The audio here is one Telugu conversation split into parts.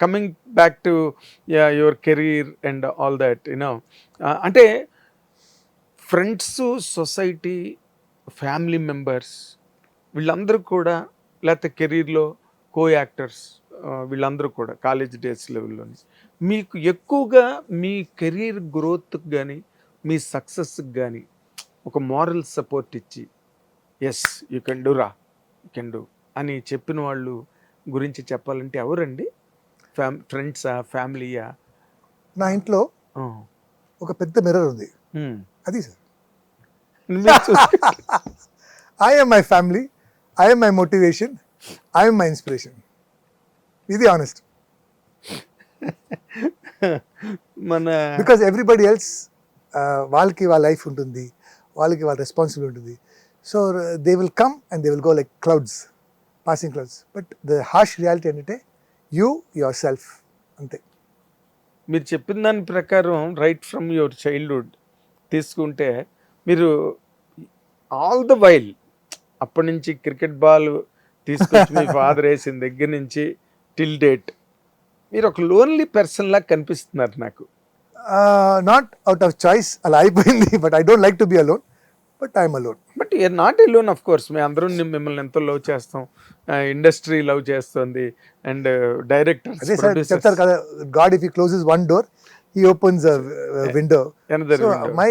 Coming back to your career and all that you know అంటే ఫ్రెండ్స్ సొసైటీ ఫ్యామిలీ మెంబర్స్ వీళ్ళందరూ కూడా లేకపోతే కెరీర్లో కో యాక్టర్స్ వీళ్ళందరూ కూడా కాలేజ్ డేస్ లెవెల్లోని మీకు ఎక్కువగా మీ కెరీర్ గ్రోత్కి కానీ మీ సక్సెస్కి కానీ ఒక మారల్ సపోర్ట్ ఇచ్చి ఎస్ యూ కెన్ డూ రా యూ కెన్ డూ అని చెప్పిన వాళ్ళు గురించి చెప్పాలంటే ఎవరండి? ఫ్యామ్ ఫ్రెండ్సా ఫ్యామిలీయా? నా ఇంట్లో ఒక పెద్ద మిర్రర్ ఉంది. అది sir. I'm my family I'm my motivation I'm my inspiration ఇది ఆనెస్ట్ మన బికాస్ ఎవ్రీబడి ఎల్స్ వాళ్ళకి వాళ్ళ లైఫ్ ఉంటుంది. వాళ్ళకి వాళ్ళ రెస్పాన్సిబిలిటీ ఉంటుంది. So they will come and they will go like clouds passing clouds but the harsh reality ఏంటంటే యూ యువర్ సెల్ఫ్ అంతే. మీరు చెప్పిన దాని ప్రకారం రైట్ ఫ్రమ్ యువర్ చైల్డ్హుడ్ తీసుకుంటే మీరు ఆల్ ద వైల్ అప్పటి నుంచి క్రికెట్ బాల్ తీసుకొచ్చి మీ ఫాదర్ వేసిన దగ్గర నుంచి టిల్ డేట్ మీరు ఒక లోన్లీ పర్సన్ లాగా కనిపిస్తున్నారు నాకు. నాట్ అవుట్ ఆఫ్ చాయిస్ అలా అయిపోయింది but I don't like to be alone but I'm alone but you're not alone of course మేము అందరూ మిమ్మల్ని ఎంతో లవ్ చేస్తాం. ఇండస్ట్రీ లవ్ చేస్తుంది. అండ్ డైరెక్టర్ సార్ చెప్తారు కదా God if he closes one door he opens window. My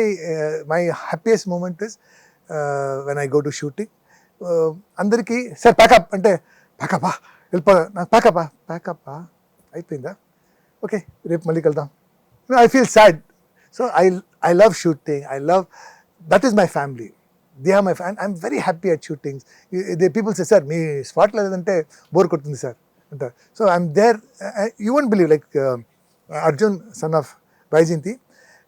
my happiest moment is when I go to shooting Uh, అందరికీ సార్ ప్యాకప్ అంటే ప్యాకప్పా వెళ్ళిపో నాకు ప్యాకప్పా ప్యాకప్పా అయిపోయిందా? ఓకే రేపు మళ్ళీ కలుద్దాం. I feel sad so I I love shooting I love that is my family they are my fan I'm very happy at shootings they people say sir me spot లేదంటే బోర్ కొడుతుంది సార్ అంటారు so I'm there you won't believe like Arjun son of Vyjayanthi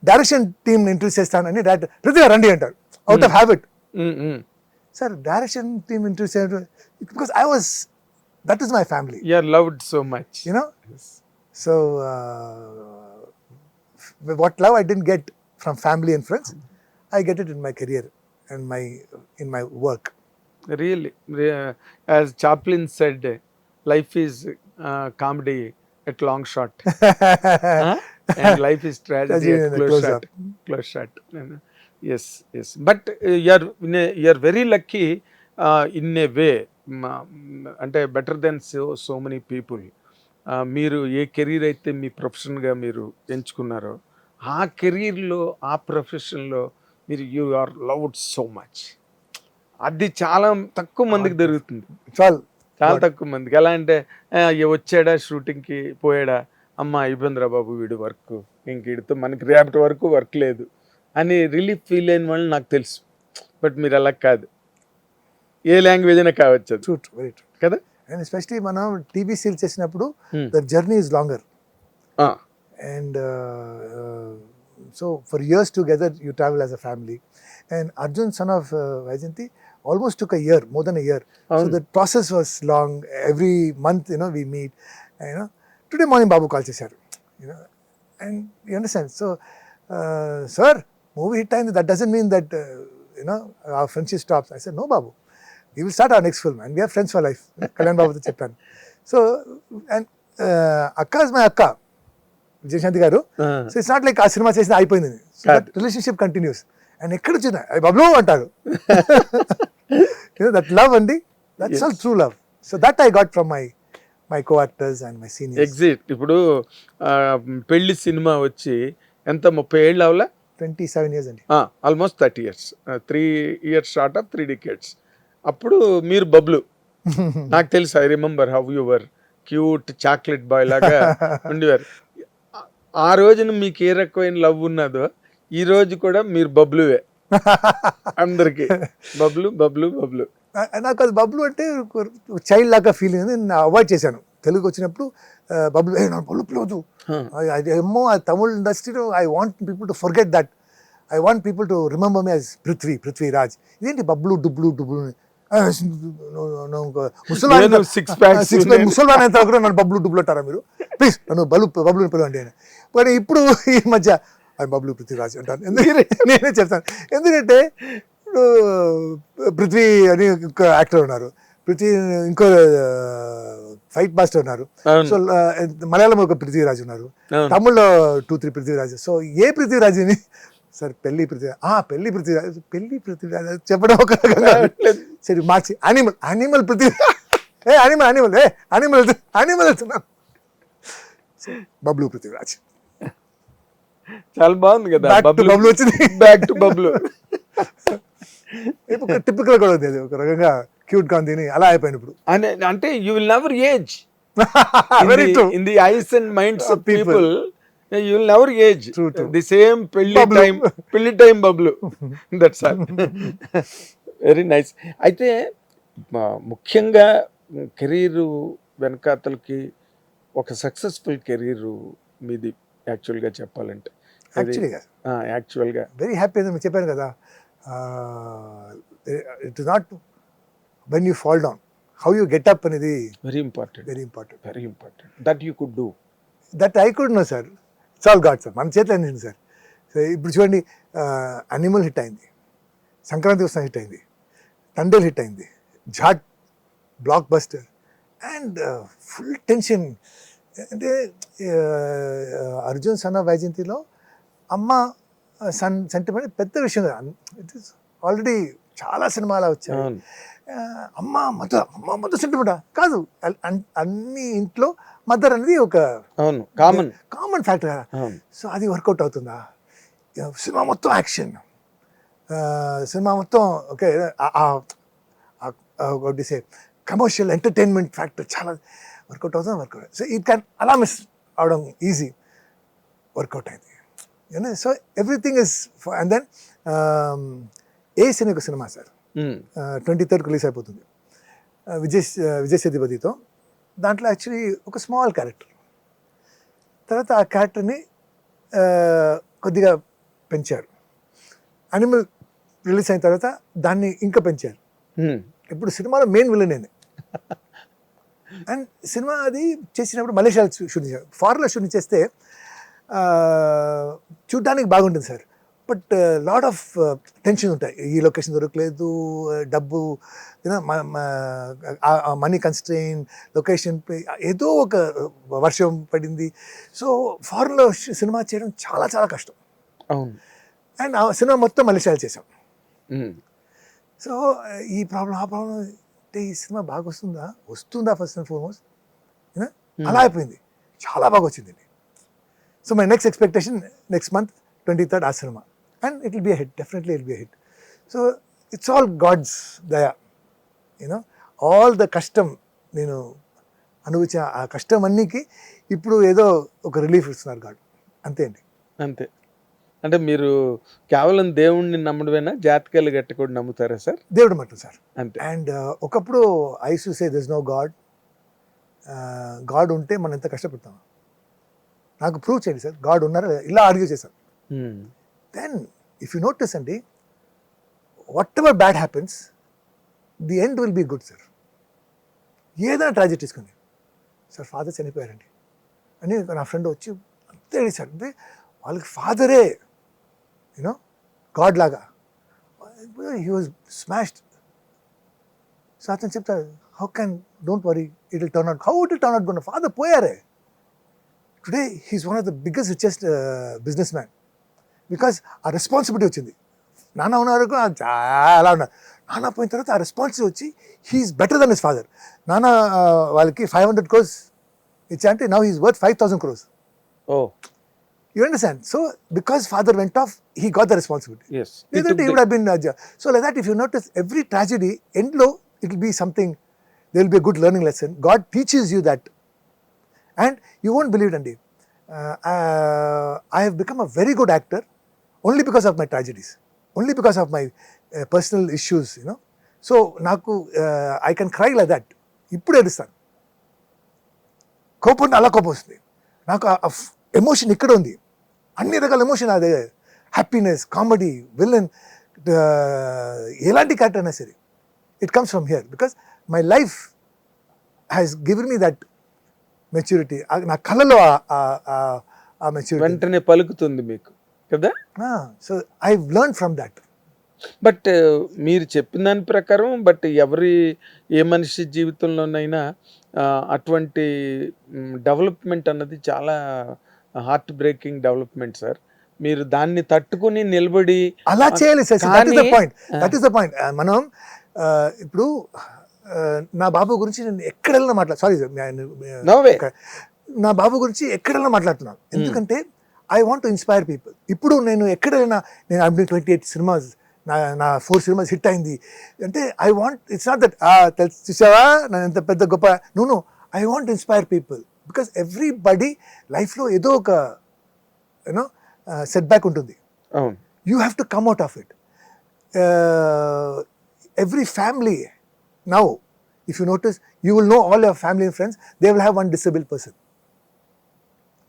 direction team introduce చేస్తానని డైరెక్టర్ పృథ్వీ రండి అంటారు out of habit sir direction team introduce because I was that is my family you're loved so much you know? So uh, what love i didn't get from family and friends i get it in my career. And my in my work really re- as chaplin said life is uh, comedy at long shot huh? and life is tragedy at close, close shot close shot yes yes but uh, you're in a, you're very lucky uh, in a way అంటే better than so so many people మీరు ఏ కెరీర్ అయితే మీ ప్రొఫెషన్గా మీరు ఎంచుకున్నారో ఆ కెరీర్లో ఆ ప్రొఫెషన్లో మీరు you are loved so much అది చాలా తక్కువ మందికి దొరుకుతుంది. చాలా. it. తక్కువ మందికి. ఎలా అంటే వచ్చాడా షూటింగ్కి పోయాడా? అమ్మ అయిపోయిందిరా బాబు వీడు వర్క్. ఇంక వీడితో మనకి రేపటి వరకు వర్క్ లేదు. అని రిలీఫ్ ఫీల్ అయిన వాళ్ళు నాకు తెలుసు. బట్ మీరు అలా కాదు. ఏ లాంగ్వేజ్ అయినా కావచ్చు very true కదా? and especially మనం టీవీ సీల్ చేసినప్పుడు longer ఆ, and uh, uh, so for years together you travel as a family. And Arjun, son of uh, Vaijanti, almost took a year, more than a year. Um. So the process was long. Every month, you know, we meet. And, you know, today morning Babu calls sir. You know, and you understand. So, uh, sir, movie hit time. That doesn't mean that uh, you know our friendship stops. I said no, Babu. We will start our next film, and we are friends for life. Kalyan Babu the Chappan. So, and uh, Akka is my Akka. Vijayashanti garu. So it's not like ఆ సినిమా చేసిన అయిపోయింది. రిలేషన్షిప్ కంటిన్యూస్ అండ్ ఎక్కడ వచ్చినా బబ్లు అంటారు. దట్ లవ్ అండి. That's all true love so that I got from my my co actors and my seniors exit ఇప్పుడు పెళ్ళి సినిమా వచ్చి ఎంత? ముప్పై ఏళ్ళు అవలా? ట్వంటీ సెవెన్ ఇయర్స్ అండి almost thirty years three years short of three decades అప్పుడు మీరు బబ్లు. నాకు తెలుసు I remember how your cute chocolate boy లాగా ఉండేవారు. ఆ- రోజున మీకు ఏ రకమైన లవ్ ఉన్నదో ఈ రోజు కూడా మీరు బబ్లువే అందరికి బబ్లు బబ్లు బబ్లు నాకు అది బబ్లు అంటే చైల్డ్ లాగా ఫీలింగ్ నేను అవాయిడ్ చేశాను తెలుగు వచ్చినప్పుడు బబ్లు ఏ బబ్లు పిలవద్దు I- ఏమో ఆ తమిళ ఇండస్ట్రీలో I want people to forget that I want people to remember me as Prithvi Prithviraj ఇదేంటి బబ్లు డుబ్లు డుబ్లు నేను six packs సిక్స్ ముసల్మాన్ అయితే కూడా నన్ను బబ్లు డుబ్లు అంటారా మీరు ప్లీజ్ నన్ను బలు బబ్లు పిలవండి అని. కానీ ఇప్పుడు ఈ మధ్య ఆయన బబ్లు పృథ్వీరాజ్ అంటాను. ఎందుకంటే నేనే చెప్తాను. ఎందుకంటే ఇప్పుడు పృథ్వీ అని ఒక యాక్టర్ ఉన్నారు. పృథ్వీ ఇంకో ఫైట్ మాస్టర్ ఉన్నారు. సో మలయాళం ఒక పృథ్వీరాజ్ ఉన్నారు. తమిళ్ళో టూ త్రీ పృథ్వీరాజ్. సో ఏ పృథ్వీరాజ్ని? సార్ పెళ్ళి పృథ్వీరాజ్ ఆ పెళ్ళి పృథ్వీరాజ్ పెళ్ళి పృథ్వీరాజ్ చెప్పడం ఒక సరే మార్చి. అనిమల్ అనిమల్ పృథ్వీ ఏ అనిమల్ అనిమల్ ఏ అనిమల్ అనిమల్ బబ్లు పృథ్వీరాజ్ చాలా బాగుంది కదా బబ్లు వచ్చింది. బ్యాక్ టు బబ్లు ఇప్పుడు టిపికల్ కూడా అది ఒక రకంగా క్యూట్గా ఉంది అని అలా అయిపోయింది ఇప్పుడు. అంటే you will never age very true in the eyes and minds of. People you will never age. The same పెళ్ళి. టైం పెళ్ళి time Bablu that's all very nice అయితే ముఖ్యంగా కెరీర్ వెనకాతలకి ఒక సక్సెస్ఫుల్ కెరీర్ మీది యాక్చువల్గా చెప్పాలంటే. యాక్చువల్గా యాక్చువల్గా వెరీ హ్యాపీ మీకు చెప్పాను కదా it not when you fall down how you get up అనేది very important very important very important that you could do that I could no sir it's all God sir మన చేతిలో అయింది సార్ సో ఇప్పుడు చూడండి అనిమల్ హిట్ అయింది. సంక్రాంతి వస్తున్న హిట్ అయింది. తండేల్ హిట్ అయింది. ఝాట్ blockbuster and full tension అంటే అర్జున్ సన్ ఆఫ్ వైజయంతిలో అమ్మ సన్ సెంటిమెంట్ పెద్ద విషయం కాదు. ఇట్ ఇస్ ఆల్రెడీ చాలా సినిమాలు వచ్చాయి. అమ్మ మదర్ అమ్మ మదర్ సెంటిమెంటా? కాదు. అన్ని ఇంట్లో మదర్ అనేది ఒక కామన్ కామన్ ఫ్యాక్టర్ కదా. సో అది వర్కౌట్ అవుతుందా? సినిమా మొత్తం యాక్షన్ సినిమా మొత్తం okay say commercial entertainment factor చాలా వర్కౌట్ అవుతుంది work out so it can అలా మిస్ అవడం ఈజీ వర్కౌట్ అయింది so everything is and then Ace అనే ఒక cinema sir. Twenty third release అయిపోతుంది. ఆ, విజయ్ ఆ, విజయ్ సేతుపతితో. దాంట్లో యాక్చువల్లీ ఒక స్మాల్ క్యారెక్టర్ తర్వాత ఆ క్యారెక్టర్ని ఆ, కొద్దిగా పెంచారు. అనిమల్ రిలీజ్ అయిన తర్వాత దాన్ని ఇంకా పెంచారు. Mm. ఇప్పుడు సినిమాలో మెయిన్ విలన్ అండ్ సినిమా అది చేసినప్పుడు మలేషియాలో షూట్ చేశారు. ఫారెన్లో షూట్ చేస్తే చూడ్డానికి బాగుంటుంది sir. But lot of tension ఉంటాయి. ఈ లొకేషన్ దొరకలేదు డబ్బు మనీ కన్స్ట్రెయిన్ లొకేషన్ ఏదో ఒక వర్షం పడింది. సో ఫారెన్లో సినిమా చేయడం చాలా చాలా కష్టం. అవును. అండ్ ఆ సినిమా మొత్తం మలేషియాలో చేసాం. సో ఈ ప్రాబ్లం ఆ ప్రాబ్లం అంటే ఈ సినిమా బాగా వస్తుందా వస్తుందా ఫస్ట్ అండ్ ఫార్మోస్ట్ అలా అయిపోయింది. చాలా బాగా వచ్చింది so my next expectation next month twenty third ఆ cinema. And it will be hit definitely it be hit so it's all God's దయా. యూనో ఆల్ ద కష్టం నేను అనుభవించిన ఆ కష్టం అన్నికి ఇప్పుడు ఏదో ఒక రిలీఫ్ ఇస్తున్నారు గాడ్. అంతే అండి. అంతే. అంటే మీరు కేవలం దేవుణ్ణి నమ్మడమేనా జాతకాలు గట్టి కూడా నమ్ముతారా సార్? దేవుడు మట్టు సార్. అంతే. అండ్ ఒకప్పుడు I say this no God God ఉంటే మనం ఎంత కష్టపడతాం? నాకు ప్రూవ్ చేయండి సార్. గాడ్ ఉన్నారా? ఇలా ఆర్గ్యూ చేశాను. దెన్ ఇఫ్ యూ నోటీస్ అండి whatever bad happens the end will be good sir ఏదైనా ట్రాజెడీ తీసుకుని సార్ ఫాదర్ చనిపోయారండి. అని నా ఫ్రెండ్ వచ్చి అంతే సార్. అంటే వాళ్ళకి ఫాదరే యూనో గాడ్ లాగా హీ వాజ్ స్మాష్డ్ సో అతను చెప్తారు how can don't worry it will turn out how it turn out gonna father పోయారే today he's one of the biggest richest business man because ఆ రెస్పాన్సిబిలిటీ వచ్చింది. నాన్న ఉన్న వరకు చాలా ఉన్నారు నాన్న పోయిన తర్వాత ఆ రెస్పాన్సిబిలిటీ వచ్చి he's better than his father నాన్న వాళ్ళకి ఫైవ్ హండ్రెడ్ క్రోర్స్ ఇచ్చా అంటే now he's worth five thousand crores oh. You understand so because father went off he got the responsibility yes లేదంటే he would have been so like that if you notice every tragedy ఎండ్లో it will be something they will be good learning lesson God teachers you that and you won't believe అండి I have become a very good actor only because of my tragedies only because of my personal issues you know so నాకు I can cry like that ఇప్పుడు ఏడుస్తాను. కోపం అలా కోపం వస్తుంది. నాకు ఎమోషన్ ఇక్కడ ఉంది. అన్ని రకాల ఎమోషన్ అదే. హ్యాపీనెస్ కామెడీ విలన్ ఎలాంటి క్యారెక్టర్ అయినా సరే it comes from here because my life has given me that maturity నా కళలో ఆ- మెచ్యూరిటీ వెంటనే పలుకుతుంది మీకు కదా? So I learn from that but మీరు చెప్పిన దాని ప్రకారం బట్ ఎవరి ఏ మనిషి జీవితంలోనైనా అటువంటి డెవలప్మెంట్ అన్నది చాలా హార్ట్ బ్రేకింగ్ డెవలప్మెంట్ సార్. మీరు దాన్ని తట్టుకుని నిలబడి అలా చేయాలి sir. That is the point that is the point మనం ఇప్పుడు నా బాబు గురించి నేను ఎక్కడెళ్ళినా మాట్లాడు సారీ నా బాబు గురించి ఎక్కడెళ్ళినా మాట్లాడుతున్నాను. ఎందుకంటే I want to inspire people ఇప్పుడు నేను ఎక్కడైనా నేను ఐ ట్వంటీ ఎయిట్ సినిమాస్ నా నా ఫోర్ సినిమాస్ హిట్ అయింది. అంటే I want it's not that తెలుసు చూసావా? నేను ఎంత పెద్ద గొప్ప నూను I want inspire people because everybody లైఫ్లో ఏదో ఒక యూనో సెట్ బ్యాక్ ఉంటుంది. You have to come out of it every family now if you notice you will know all your family friends they will have one disable person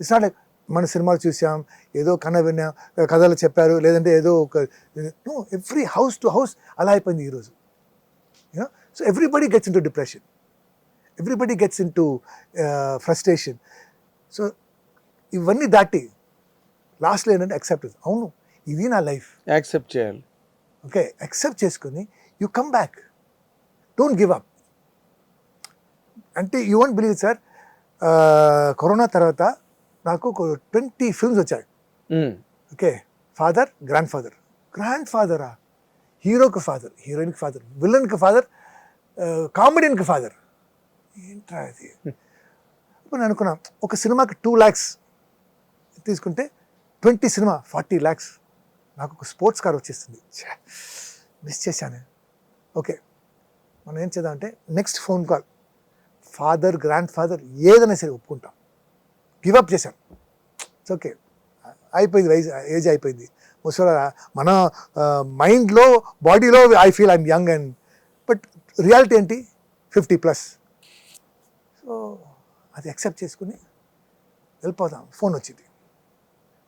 it's not like మన సినిమాలు చూసాం ఏదో కన్న విన్నాం కథలు చెప్పారు లేదంటే ఏదో ఒక no every house to house అలా అయిపోయింది ఈరోజు. So everybody gets in to depression everybody gets in to frustration so ఇవన్నీ దాటి లాస్ట్లో ఏంటంటే అక్సెప్ట్ అవును ఇది నా లైఫ్ యాక్సెప్ట్ చేయాలి. ఓకే అక్సెప్ట్ చేసుకుని you come back don't give up అంటే you won't believe sir corona తర్వాత నాకు ట్వంటీ ఫిల్మ్స్ వచ్చాయి. Okay father grand father grand ఫాదరా హీరోకి ఫాదర్ హీరోయిన్కి ఫాదర్ విలన్కి ఫాదర్ కామెడియన్కి ఫాదర్ ఏంట్రా అది ఇప్పుడు నేను అనుకున్నా. ఒక సినిమాకి టూ ల్యాక్స్ తీసుకుంటే ట్వంటీ సినిమా ఫార్టీ ల్యాక్స్ నాకు ఒక స్పోర్ట్స్ కార్ వచ్చేస్తుంది మిస్ చేశాను. ఓకే మనం ఏం చేద్దాం అంటే next phone call father grandfather ఏదైనా సరే ఒప్పుకుంటాం. గివప్ చేశాను ఇట్స్ ఓకే అయిపోయింది వయసు ఏజ్ అయిపోయింది. ముసలి మన మైండ్లో బాడీలో I feel I'm young and but reality ఏంటి? ఫిఫ్టీ ప్లస్ సో అది యాక్సెప్ట్ చేసుకుని వెళ్ళిపోతాం ఫోన్ వచ్చింది.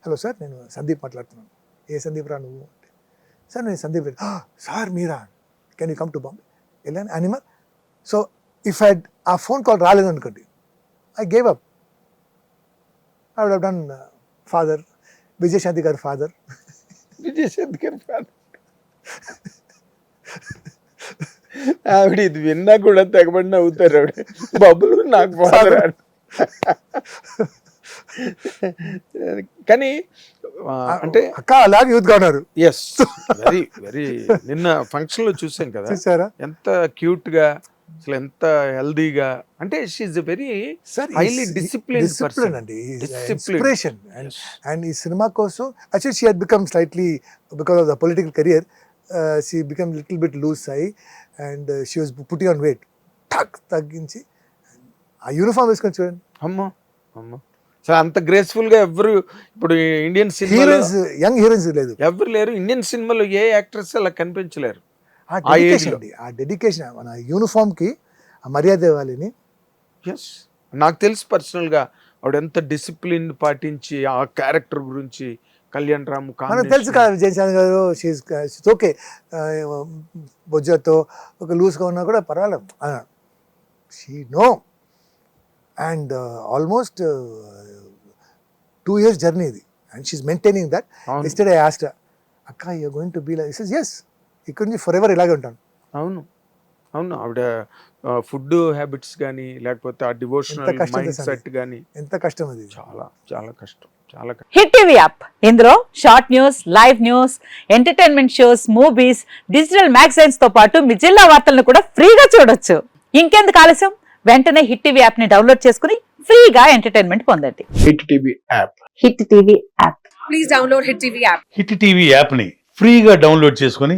హలో సార్ నేను సందీప్ మాట్లాడుతున్నాను. ఏ సందీప్ రా నువ్వు? అంటే సార్ నేను Sandeep Reddy ah, sir Meera? Can you come to Bombay వెళ్ళాను. అనిమల్ సో ఇఫ్ ఐ ఆ ఫోన్ కాల్ రాలేదు అనుకోండి I gave up I would done father Vijayashanti గారి ఫాదర్ విజయశాంతి గారి ఫాదర్ ఆవిడ ఇది విన్నా కూడా తెగబడి నవ్వుతారు ఆవిడ. బబ్బులు నాకు ఫాదర్. కానీ అంటే అక్క అలాగే యూత్గా ఉన్నారు. ఎస్ వెరీ వెరీ నిన్న ఫంక్షన్లో చూసాం కదా. చూసారా? ఎంత క్యూట్గా అసలు ఎంత హెల్దీగా అంటే she's very disciplined discipline person. అండి. ఇన్స్పిరేషన్ అండ్ అండ్ ఈ సినిమా కోసం actually she had become slightly because of the political career she become little bit loose అయ్యి and she was put on weight టక్ తగ్గించి ఆ యూనిఫామ్ వేసుకొని చూడండి. అమ్మో అమ్మో. సో అంత గ్రేస్ఫుల్గా ఎవరు ఇప్పుడు ఇండియన్ హీరోయిన్స్ యంగ్ హీరోయిన్స్ లేదు. ఎవరు లేరు. ఇండియన్ సినిమాలో ఏ యాక్ట్రెస్ అలా కనిపించలేరు. ఆ డెడికేషన్. అండి. ఆ డెడికేషన్ మన యూనిఫామ్కి ఆ మర్యాద ఇవ్వాలని. ఎస్ నాకు తెలుసు పర్సనల్గా ఆవిడ ఎంత డిసిప్లిన్ పాటించి ఆ క్యారెక్టర్ గురించి. కళ్యాణ్ రామ్ మనకు తెలుసు కదా విజయశాంతి గారు షీజ్ ఓకే బొజ్జతో ఒక లూజ్గా ఉన్నా కూడా పర్వాలేదు. She know. And almost two years journey ఇది. And she's maintaining that. అవును. Yesterday asked akka you going to be like yes ఇక్కడ నుంచి ఫర్ ఎవర్ ఇలాగే ఉంటాను. అవును. అవును. ఆవిడ ఫుడ్ హ్యాబిట్స్ కానీ లేకపోతే ఆ డివోషనల్ మైండ్ సెట్ కానీ ఎంత కష్టం అది? చాలా చాలా కష్టం చాలా హిట్ టీవీ యాప్. ఇందులో short news live news entertainment shows movies digital మ్యాగజైన్స్తో పాటు మీ జిల్లా వార్తలను కూడా ఫ్రీగా చూడొచ్చు. ఇంకెందుకు ఆలస్యం? వెంటనే హిట్ టీవీ యాప్ని డౌన్లోడ్ చేసుకుని ఫ్రీగా ఎంటర్టైన్మెంట్ పొందండి. Hit TV app. Hit TV app. Please download Hit TV app. Hit TV యాప్ని ఫ్రీగా డౌన్లోడ్ చేసుకొని